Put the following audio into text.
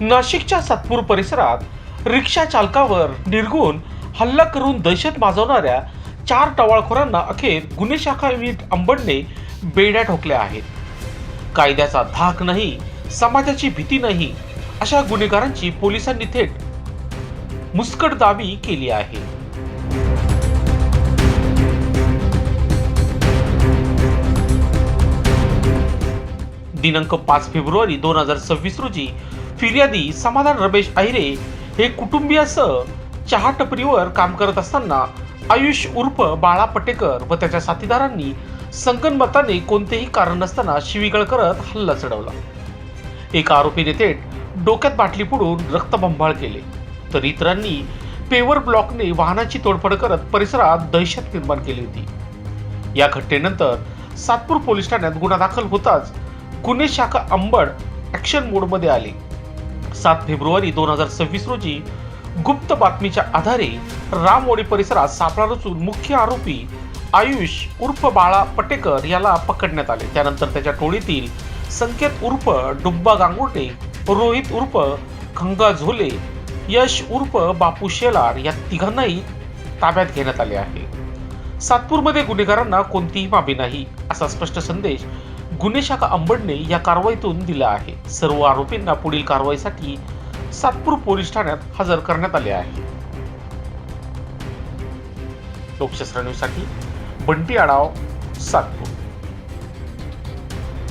नाशिकच्या सातपूर परिसरात रिक्षा चालकावर निर्गुण हल्ला करून दहशत माजवणाऱ्या चार टवाळखोरांना अखेर गुन्हे शाखा युनिट अंबडने बेड्या ठोकल्या आहेत. कायद्याचा धाक नाही समाजाची भीती नाही अशा गुन्हेगारांची पोलिसांनी थेट मुस्कटदाबी केली आहे. दिनांक पाच फेब्रुवारी दोन हजार सव्वीस रोजी फिर्यादी समाधान रमेश अहिरे हे कुटुंबियासह चहा टपरीवर काम करत असताना आयुष उर्फ बाळा पटेकर व त्याच्या साथीदारांनी संगनमताने कोणतेही कारण नसताना शिवीगळ करत हल्ला चढवला. एका आरोपीने थेट डोक्यात बाटली फोडून रक्तबंबाळ केले. तर इतरांनी पेवर ब्लॉकने वाहनाची तोडफोड करत परिसरात दहशत निर्माण केली होती. या घटनेनंतर सातपूर पोलीस ठाण्यात गुन्हा दाखल होताच गुन्हे शाखा अंबड ऍक्शन मोडमध्ये आले. सात फेब्रुवारी दोन हजार सव्वीस रोजी गुप्त बातमीच्या आधारे रामवाडी परिसरात सापळा रचून मुख्य आरोपी आयुष उर्फ बाळा पटेकर याला पकडण्यात आले. त्यानंतर त्याच्या टोळीतील संकेत उर्फ डुब्बा गांगोटे रोहित उर्फ खंगा झोले यश उर्फ बापू शेलार या तिघांनाही ताब्यात घेण्यात आले आहे. सातपूरमध्ये गुन्हेगारांना कोणतीही माफी नाही असा स्पष्ट संदेश गुन्हे शाखा अंबडने या कारवाईतून दिला आहे. सर्व आरोपींना पुढील कारवाईसाठी सातपूर पोलीस ठाण्यात हजर करण्यात आले आहे. लोकशास्त्र न्यूजसाठी बंटी आडाव सातपूर.